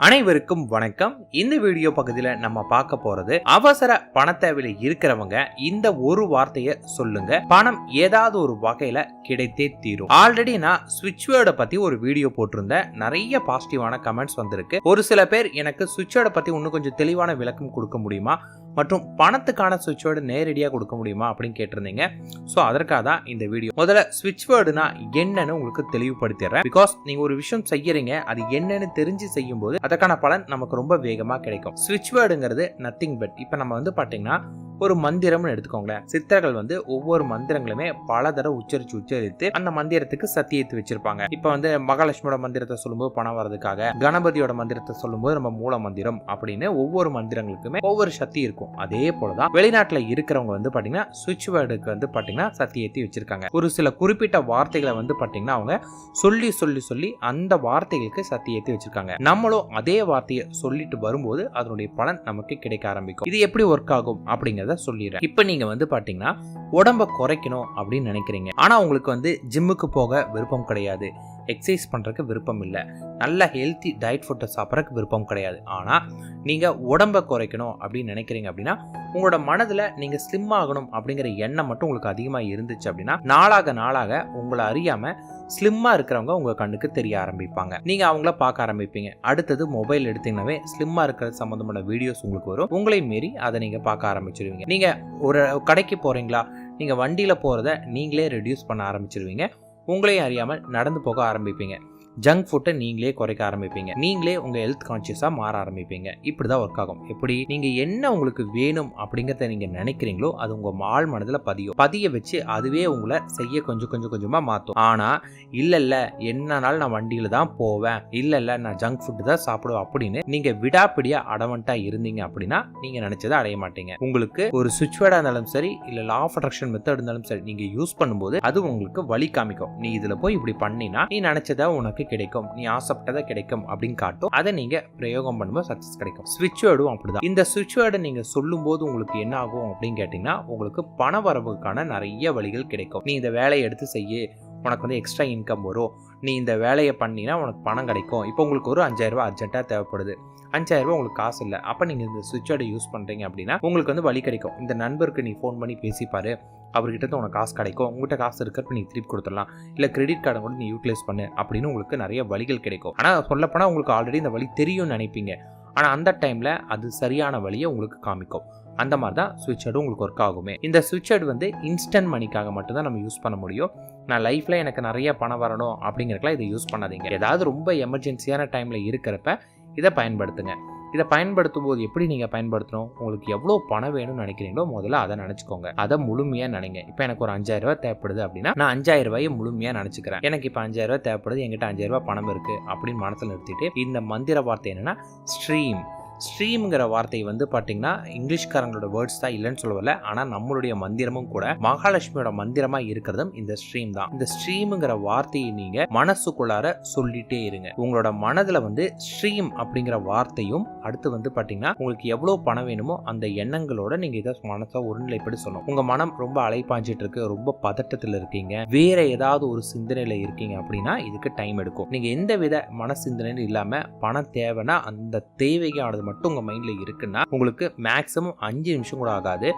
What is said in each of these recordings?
அனைவருக்கும் வணக்கம். இந்த வீடியோ பகுதியில் நம்ம பார்க்க போறது அவசர பண தேவையில இருக்கிறவங்க இந்த ஒரு வார்த்தையை சொல்லுங்க. பணம் ஏதாவது ஒரு வகையில கிடைத்தே தீரும். ஆல்ரெடி நான் சுவிட்ச் வேர்டை பத்தி ஒரு வீடியோ போட்டிருந்தேன். நிறைய பாசிட்டிவான கமெண்ட்ஸ் வந்திருக்கு. ஒரு சில பேர் எனக்கு சுவிட்ச் வேர்டை பத்தி இன்னும் கொஞ்சம் தெளிவான விளக்கம் கொடுக்க முடியுமா? மற்றும் பணத்துக்கான சுவிட்ச் வேர்டு நேரடியாக கொடுக்க முடியுமா அப்படின்னு கேட்டிருந்தீங்க. ஸோ அதற்காக தான் இந்த வீடியோ முதல்ல சுவிட்ச் வேர்டுனா என்னன்னு உங்களுக்கு தெளிவுபடுத்திடுறேன். பிகாஸ் நீங்கள் ஒரு விஷயம் செய்யறீங்க அது என்னன்னு தெரிஞ்சு செய்யும்போது அதற்கான பலன் நமக்கு ரொம்ப வேகமாக கிடைக்கும். சுவிட்ச் வேர்டுங்கிறது நத்திங் பட் இப்போ நம்ம வந்து பார்த்தீங்கன்னா ஒரு மந்திரம்னு எடுத்துக்கோங்களேன். சித்தர்கள் வந்து ஒவ்வொரு மந்திரங்களுமே பல தடவை உச்சரிச்சு உச்சரித்து அந்த மந்திரத்துக்கு சத்தியத்து வச்சிருப்பாங்க. இப்போ வந்து மகாலட்சுமியோட மந்திரத்தை சொல்லும்போது பணம் வர்றதுக்காக கணபதியோட மந்திரத்தை சொல்லும்போது நம்ம மூல மந்திரம் அப்படின்னு ஒவ்வொரு மந்திரங்களுக்குமே ஒவ்வொரு சக்தி இருக்கும். அதே போலதான் வெளிநாட்டில் இருக்கிறவங்க வந்து பாத்தீங்கன்னா சுவிட்ச் வேர்டுக்கு வந்து பாத்தீங்கன்னா சத்தியத்தை வச்சிருக்காங்க. ஒரு சில குறிப்பிட்ட வார்த்தைகளை வந்து பாத்தீங்கன்னா அவங்க சொல்லி சொல்லி சொல்லி அந்த வார்த்தைகளுக்கு சத்தியத்தை வச்சிருக்காங்க. நம்மளும் அதே வார்த்தையை சொல்லிட்டு வரும்போது அதனுடைய பலன் நமக்கு கிடைக்க ஆரம்பிக்கும். இது எப்படி ஒர்க் ஆகும் அப்படிங்கறத சொல்லிடுறேன். இப்போ நீங்க வந்து பார்த்தீங்கன்னா உடம்ப குறைக்கணும் அப்படின்னு நினைக்கிறீங்க. ஆனா உங்களுக்கு வந்து ஜிம்முக்கு போக விருப்பம் கிடையாது. எக்ஸசைஸ் பண்ணுறதுக்கு விருப்பம் இல்லை. நல்ல ஹெல்த்தி டயட் ஃபுட்டை சாப்பிட்றதுக்கு விருப்பம் கிடையாது. ஆனால் நீங்கள் உடம்பை குறைக்கணும் அப்படின்னு நினைக்கிறீங்க அப்படின்னா உங்களோட மனதில் நீங்கள் ஸ்லிம் ஆகணும் அப்படிங்கிற எண்ணம் மட்டும் உங்களுக்கு அதிகமாக இருந்துச்சு அப்படின்னா நாளாக நாளாக உங்களை அறியாமல் ஸ்லிம்மாக இருக்கிறவங்க உங்கள் கண்ணுக்கு தெரிய ஆரம்பிப்பாங்க. நீங்கள் அவங்கள பார்க்க ஆரம்பிப்பீங்க. அடுத்தது மொபைல் எடுத்தீங்கன்னாவே ஸ்லிம்மாக இருக்கிற சம்மந்தமான வீடியோஸ் உங்களுக்கு வரும். உங்களை மீறி அதை நீங்கள் பார்க்க ஆரம்பிச்சிருவீங்க. நீங்கள் ஒரு கடைக்கு போகிறீங்களா நீங்கள் வண்டியில் போகிறத நீங்களே ரெடியூஸ் பண்ண ஆரம்பிச்சிருவீங்க. உங்களையும் அறியாமல் நடந்து போக ஆரம்பிப்பீங்க. ஜங்க் ஃபுட்டை நீங்களே குறைக்க ஆரம்பிப்பீங்க. நீங்களே உங்கள் ஹெல்த் கான்சியஸாக மாற ஆரம்பிப்பீங்க. இப்படி தான் ஒர்க் ஆகும். எப்படி? நீங்கள் என்ன உங்களுக்கு வேணும் அப்படிங்கிறத நீங்கள் நினைக்கிறீங்களோ அது உங்கள் ஆள் மனதில் பதியும். பதிய வச்சு அதுவே உங்களை செய்ய கொஞ்சம் கொஞ்சம் கொஞ்சமாக மாற்றும் ஆனால் இல்லை இல்ல என்னனாலும் நான் வண்டியில் தான் போவேன். இல்லை இல்லை நான் ஜங்க் ஃபுட்டு தான் சாப்பிடுவேன். அப்படின்னு நீங்கள் விடாப்பிடியாக அடவன்ட்டாக இருந்தீங்க அப்படின்னா நீங்கள் நினச்சதை அடைய மாட்டீங்க. உங்களுக்கு ஒரு சுவிட்ச் இருந்தாலும் சரி இல்லை லா ஆஃப் அட்ராக்ஷன் மெத்தட் இருந்தாலும் சரி நீங்கள் யூஸ் பண்ணும்போது அது உங்களுக்கு வழி காமிக்கும். நீ இதில் போய் இப்படி பண்ணினா நீ நினச்சதை உனக்கு கிடைக்கும் நீ ஆசைப்பட்டதை கிடைக்கும் அப்படின்னு காட்டும். அதை நீங்க பிரயோகம் பண்ணும்போது சக்சஸ் கிடைக்கும். சுவிட்ச் வேர்டும் அப்படிதான். இந்த சுவிட்ச் வேர்டை நீங்க சொல்லும் போது உங்களுக்கு என்ன ஆகும் அப்படின்னு கேட்டீங்கன்னா உங்களுக்கு பண வரவுக்கான நிறைய வழிகள் கிடைக்கும். நீ இந்த வேலையை எடுத்து செய்ய. உனக்கு வந்து எக்ஸ்ட்ரா இன்கம் வரும். நீ இந்த வேலையை பண்ணினா உனக்கு பணம் கிடைக்கும். இப்போ உங்களுக்கு ஒரு அஞ்சாயிரரூபா அர்ஜென்ட்டாக தேவைப்படுது. அஞ்சாயிரம் உங்களுக்கு காசு இல்லை. அப்போ நீங்கள் இந்த சுவிட்சோட யூஸ் பண்ணுறீங்க அப்படின்னா உங்களுக்கு வந்து வழி கிடைக்கும். இந்த நண்பருக்கு நீ ஃபோன் பண்ணி பேசிப்பார். அவர்கிட்ட இருந்து உனக்கு காசு கிடைக்கும். உங்கள்கிட்ட காசு இருக்கிறப்ப நீ திருப்பி கொடுத்துடலாம். இல்லை கிரெடிட் கார்டை கூட நீ யூட்டிலைஸ் பண்ணு அப்படின்னு உங்களுக்கு நிறைய வழிகள் கிடைக்கும். ஆனால் சொல்லப்போனால் உங்களுக்கு ஆல்ரெடி இந்த வழி தெரியும்னு நினைப்பீங்க. ஆனால் அந்த டைமில் அது சரியான வழியை உங்களுக்கு காமிக்கும். அந்த மாதிரி தான் சுவிட்ச் ஹெட் உங்களுக்கு ஒர்க் ஆகுமே. இந்த சுவிட்ச் ஹெட் வந்து இன்ஸ்டன்ட் மணிக்காக மட்டும்தான் நம்ம யூஸ் பண்ண முடியும். நான் லைஃப்பில் எனக்கு நிறைய பணம் வரணும் அப்படிங்கிறக்கெல்லாம் இதை யூஸ் பண்ணாதீங்க. ஏதாவது ரொம்ப எமர்ஜென்சியான டைமில் இருக்கிறப்ப இதை பயன்படுத்துங்க. இதை பயன்படுத்தும் போது எப்படி நீங்கள் பயன்படுத்தணும்? உங்களுக்கு எவ்வளோ பணம் வேணும்னு நினைக்கிறீங்களோ முதல்ல அதை நினச்சிக்கோங்க. அதை முழுமையாக நினைங்க. இப்போ எனக்கு ஒரு அஞ்சாயிரம் ரூபாய் தேவைப்படுது அப்படின்னா நான் அஞ்சாயிரம் ரூபாயை முழுமையாக நினச்சிக்கிறேன். எனக்கு இப்போ அஞ்சாயிரம் ரூபாய் தேவைப்படுது என்கிட்ட அஞ்சாயிரம் ரூபாய் பணம் இருக்குது அப்படின்னு மனசில் நிறுத்திட்டு இந்த மந்திர வார்த்தை என்னென்னா ஸ்ட்ரீம் ஸ்ட்ரீம்ங்கிற வார்த்தை வந்து பார்த்தீங்கன்னா இங்கிலீஷ்காரங்களோட வேர்ட்ஸ் தான் இல்லைன்னு சொல்லவில்லை. ஆனால் நம்மளுடைய மந்திரமும் கூட மகாலட்சுமியோட மந்திரமாக இருக்கிறதும் இந்த ஸ்ட்ரீம் தான். இந்த ஸ்ட்ரீம்ங்கிற வார்த்தையை நீங்கள் மனசுக்குள்ளார சொல்லிட்டே இருங்க. உங்களோட மனதில் வந்து ஸ்ட்ரீம் அப்படிங்கிற வார்த்தையும் அடுத்து வந்து பார்த்தீங்கன்னா உங்களுக்கு எவ்வளோ பணம் வேணுமோ அந்த எண்ணங்களோட நீங்கள் இதை மனசை ஒருநிலைப்படி சொல்லணும். உங்கள் மனம் ரொம்ப அலைப்பாஞ்சிட்டு இருக்கு ரொம்ப பதட்டத்தில் இருக்கீங்க வேற ஏதாவது ஒரு சிந்தனையில் இருக்கீங்க அப்படின்னா இதுக்கு டைம் எடுக்கும். நீங்கள் எந்த வித மன சிந்தனையும் இல்லாமல் பணம் தேவைன்னா அந்த தேவைக்கானது மட்டும் உங்கள் மைண்டில் இருக்குன்னா உங்களுக்கு மேக்ஸிமம் அஞ்சு நிமிஷம் கூட ஆகாது.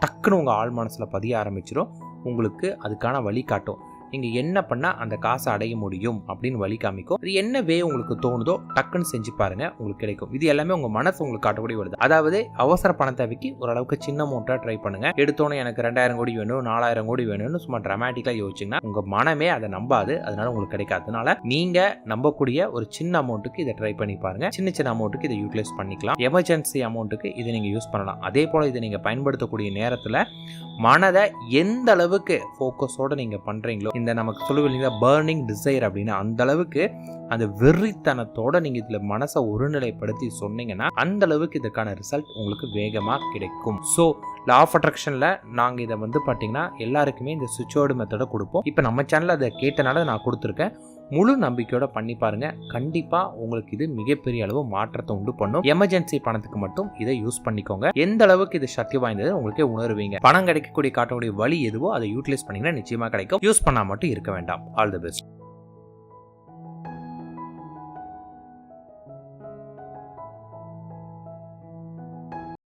டக்குன்னு உங்கள் ஆள் மனசில் பதிய ஆரம்பிச்சிடும் உங்களுக்கு அதுக்கான வழி காட்டும் நீங்கள் என்ன பண்ணால் அந்த காசை அடைய முடியும் அப்படின்னு வழி காமிக்கும் இது என்ன வே உங்களுக்கு தோணுதோ டக்குன்னு செஞ்சு பாருங்கள் உங்களுக்கு கிடைக்கும். இது எல்லாமே உங்கள் மனசு உங்களுக்கு காட்டக்கூடிய வருது. அதாவது அவசர பண தேவைக்கு ஓரளவுக்கு சின்ன அமௌண்ட்டாக ட்ரை பண்ணுங்க. எடுத்தோன்னே எனக்கு ரெண்டாயிரம் கோடி வேணும் நாலாயிரம் கோடி வேணும்னு சும்மா ட்ராமேட்டிக்காக யோசிச்சிங்கன்னா உங்கள் மனமே அதை நம்பாது. அதனால உங்களுக்கு கிடைக்காதுனால நீங்கள் நம்பக்கூடிய ஒரு சின்ன அமௌண்ட்டுக்கு இதை ட்ரை பண்ணி பாருங்கள் சின்ன சின்ன அமௌண்ட்டுக்கு இதை யூட்டிலைஸ் பண்ணிக்கலாம். எமர்ஜென்சி அமௌண்ட்டுக்கு இதை நீங்கள் யூஸ் பண்ணலாம். அதே போல் இதை நீங்கள் பயன்படுத்தக்கூடிய நேரத்தில் மனதை எந்த அளவுக்கு ஃபோக்கஸோடு நீங்கள் பண்ணுறீங்களோ இந்த நமக்கு சொல்லுவீங்க பேர்னிங் டிசைர் அப்படின்னு அந்த அளவுக்கு அந்த வெறித்தனத்தோட நீங்கள் இதில் மனசை ஒருநிலைப்படுத்தி சொன்னீங்கன்னா அந்த அளவுக்கு இதுக்கான ரிசல்ட் உங்களுக்கு வேகமாக கிடைக்கும். ஸோ லா ஆஃப் அட்ராக்ஷனில் நாங்கள் இதை வந்து பார்த்தீங்கன்னா எல்லாருக்குமே இந்த சுவிட்சோர்டு மெத்தடை கொடுப்போம். இப்போ நம்ம சேனலில் அதை கேட்டனால நான் கொடுத்துருக்கேன். முழு நம்பிக்கையோட பண்ணி பாருங்க. கண்டிப்பா உங்களுக்கு இது மிகப்பெரிய அளவு மாற்றத்தை உண்டு பண்ணும். எமர்ஜென்சி பணத்துக்கு மட்டும் இதை யூஸ் பண்ணிக்கோங்க. எந்த அளவுக்கு இது சக்தி வாய்ந்தது உங்களுக்கே உணர்வீங்க. பணம் கிடைக்கக்கூடிய காட்டக்கூடிய வழி எதுவோ அதை யூட்டிலைஸ் பண்ணீங்கன்னா நிச்சயமா கிடைக்கும். யூஸ் பண்ணா மட்டும் இருக்க வேண்டாம். All the best.